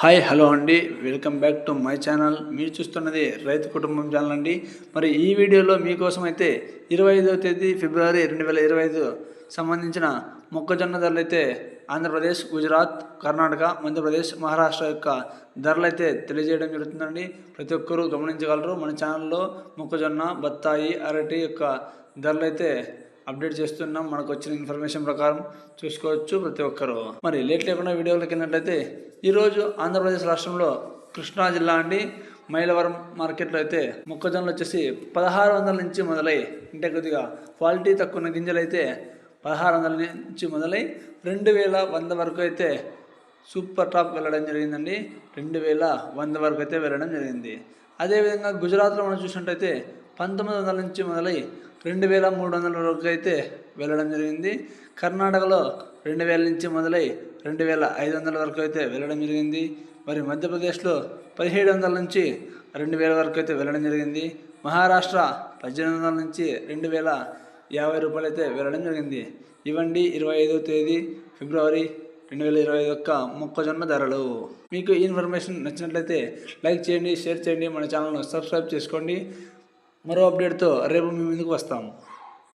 Hi hello అండి. Welcome back to my channel. మీరు చూస్తున్నది రైతు కుటుంబం ఛానల్ అండి. మరి ఈ వీడియోలో మీకోసం అయితే ఇరవై ఐదవ తేదీ ఫిబ్రవరి రెండు వేల ఇరవై ఐదు సంబంధించిన మొక్కజొన్న ధరలు అయితే ఆంధ్రప్రదేశ్ గుజరాత్ కర్ణాటక మధ్యప్రదేశ్ మహారాష్ట్ర యొక్క ధరలు అయితే తెలియజేయడం జరుగుతుందండి. ప్రతి ఒక్కరూ గమనించగలరు. మన ఛానల్లో మొక్కజొన్న బత్తాయి అరటి యొక్క ధరలు అయితే అప్డేట్ చేస్తున్నాం. మనకు వచ్చిన ఇన్ఫర్మేషన్ ప్రకారం చూసుకోవచ్చు ప్రతి ఒక్కరు. మరి లేట్ లేకుండా వీడియోలోకి వెళ్ళినట్లయితే ఈరోజు ఆంధ్రప్రదేశ్ రాష్ట్రంలో కృష్ణా జిల్లా అండి. మైలవరం మార్కెట్లో అయితే మొక్కజొన్నలు వచ్చేసి పదహారు వందల నుంచి మొదలై అంటే కొద్దిగా క్వాలిటీ తక్కువ ఉన్న గింజలు అయితే పదహారు వందల నుంచి మొదలై రెండు వేల వంద వరకు అయితే సూపర్ టాప్ వెళ్ళడం జరిగిందండి. రెండు వేల వంద వరకు అయితే వెళ్ళడం జరిగింది. అదేవిధంగా గుజరాత్లో మనం చూసినట్టయితే పంతొమ్మిది వందల నుంచి మొదలై రెండు వేల మూడు వందల వరకు అయితే వెళ్ళడం జరిగింది. కర్ణాటకలో రెండు వేల నుంచి మొదలై రెండు వేల ఐదు వందల వరకు అయితే వెళ్ళడం జరిగింది. మరి మధ్యప్రదేశ్లో పదిహేడు వందల నుంచి రెండు వేల వరకు అయితే వెళ్ళడం జరిగింది. మహారాష్ట్ర పద్దెనిమిది వందల నుంచి రెండు వేల యాభై రూపాయలు అయితే వెళ్ళడం జరిగింది. ఇవ్వండి ఇరవై ఐదవ తేదీ ఫిబ్రవరి రెండు వేల ఇరవై ఐదు యొక్క మొక్కజొన్న ధరలు. మీకు ఈ ఇన్ఫర్మేషన్ నచ్చినట్లయితే లైక్ చేయండి షేర్ చేయండి మన ఛానల్ను సబ్స్క్రైబ్ చేసుకోండి. మరో అప్డేట్తో రేపు మీ ముందుకు వస్తాము.